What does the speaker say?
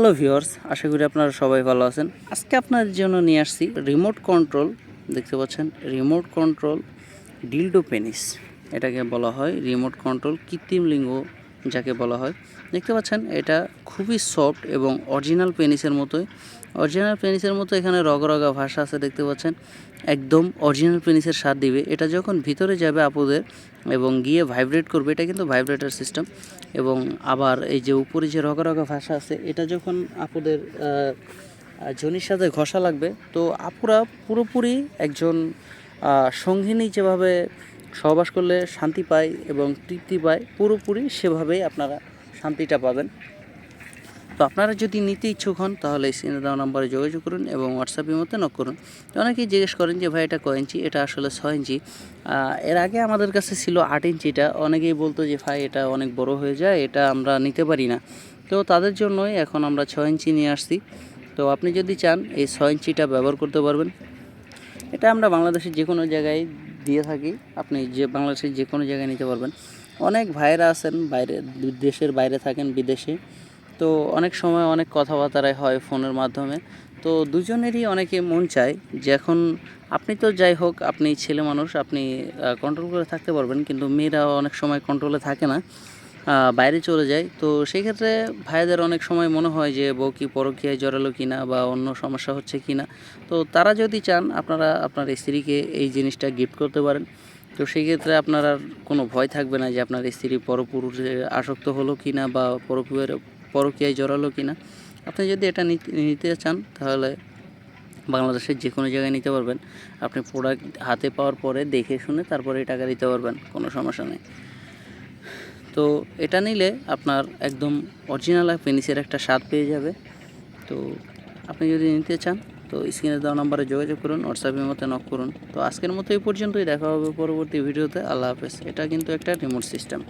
Hello viewers আশা করি আপনারা সবাই ভালো আছেন। আজকে আপনাদের জন্য নিয়ে আসছি রিমোট কন্ট্রোল দেখতে পাচ্ছেন? রিমোট কন্ট্রোল ডিলডো পেনিস এটাকে বলা হয় রিমোট কন্ট্রোল কৃত্রিম লিঙ্গ যাকে বলা হয়। দেখতে পাচ্ছেন, এটা খুবই সফট এবং অরিজিনাল পেনিসের মতোই। অরিজিনাল পেনিসের মতো এখানে রগরগা ভাষা আছে, দেখতে পাচ্ছেন। একদম অরিজিনাল পেনিসের স্বাদ দিবে। এটা যখন ভিতরে যাবে আপুদের এবং গিয়ে ভাইব্রেট করবে, এটা কিন্তু ভাইব্রেটার সিস্টেম এবং আবার এই যে উপরে যে রগা রগা ভাষা আছে, এটা যখন আপুদের জনির সাথে ঘষা লাগবে, তো আপুরা পুরোপুরি একজন সঙ্গিনী যেভাবে সহবাস করলে শান্তি পায় এবং তৃপ্তি পায়। পুরোপুরি সেভাবেই আপনারা শান্তিটা পাবেন। তো আপনারা যদি নিতে ইচ্ছুক হন, তাহলে স্ক্রিনে দেওয়া নাম্বারে যোগাযোগ করুন এবং হোয়াটসঅ্যাপের মধ্যে নক করুন। অনেকেই জিজ্ঞেস করেন যে, ভাই, এটা কয় ইঞ্চি? এটা আসলে ছয় ইঞ্চি? এর আগে আমাদের কাছে ছিল আট ইঞ্চিটা অনেকেই বলতো যে, ভাই, এটা অনেক বড় হয়ে যায়, এটা আমরা নিতে পারি না। তো তাদের জন্যই এখন আমরা ছয় ইঞ্চি নিয়ে আসছি। তো আপনি যদি চান, এই ছয় ইঞ্চিটা ব্যবহার করতে পারবেন। এটা আমরা বাংলাদেশের যে কোনো জায়গায় দিয়ে থাকি। আপনি যে বাংলাদেশের যে কোনো জায়গায় নিতে পারবেন। অনেক ভাইরা আছেন বাইরে, দেশের বাইরে থাকেন বিদেশে। তো অনেক সময় অনেক কথাবার্তায় হয় ফোনের মাধ্যমে। তো দুজনেরই অনেকে মন চায় যে এখন আপনি তো যাই হোক, আপনি ছেলে মানুষ, আপনি কন্ট্রোল করে থাকতে পারবেন। কিন্তু মেয়েরা অনেক সময় কন্ট্রোলে থাকে না। বাইরে চলে যায়। তো সেই ক্ষেত্রে ভাইদের অনেক সময় মনে হয় যে, বউ কি পরকীয়ায় জড়ালো কি না বা অন্য সমস্যা হচ্ছে কি না তো তারা যদি চান, আপনারা আপনার স্ত্রীকে এই জিনিসটা গিফট করতে পারেন। তো সেই ক্ষেত্রে আপনার আর কোনো ভয় থাকবে না যে, আপনার স্ত্রী পরপুরুষে আসক্ত হলো কি না বা পরপুরের পরকীয়ায় জড়ালো কি না আপনি যদি এটা নিতে নিতে চান, তাহলে বাংলাদেশের যে কোনো জায়গায় নিতে পারবেন। আপনি প্রোডাক্ট হাতে পাওয়ার পরে দেখে শুনে তারপরে টাকা দিতে পারবেন, কোনো সমস্যা নেই। তো এটা নিলে আপনার একদম অরিজিনাল ফিনিশের একটা স্বাদ পেয়ে যাবে। তো আপনি যদি নিতে চান, তো স্ক্রিনে দেওয়া নাম্বারে যোগাযোগ করুন হোয়াটসঅ্যাপের মতো নক করুন। তো আজকের মতো এই পর্যন্তই, দেখা হবে পরবর্তী ভিডিওতে। আল্লাহ হাফেজ। এটা কিন্তু একটা রিমোট সিস্টেম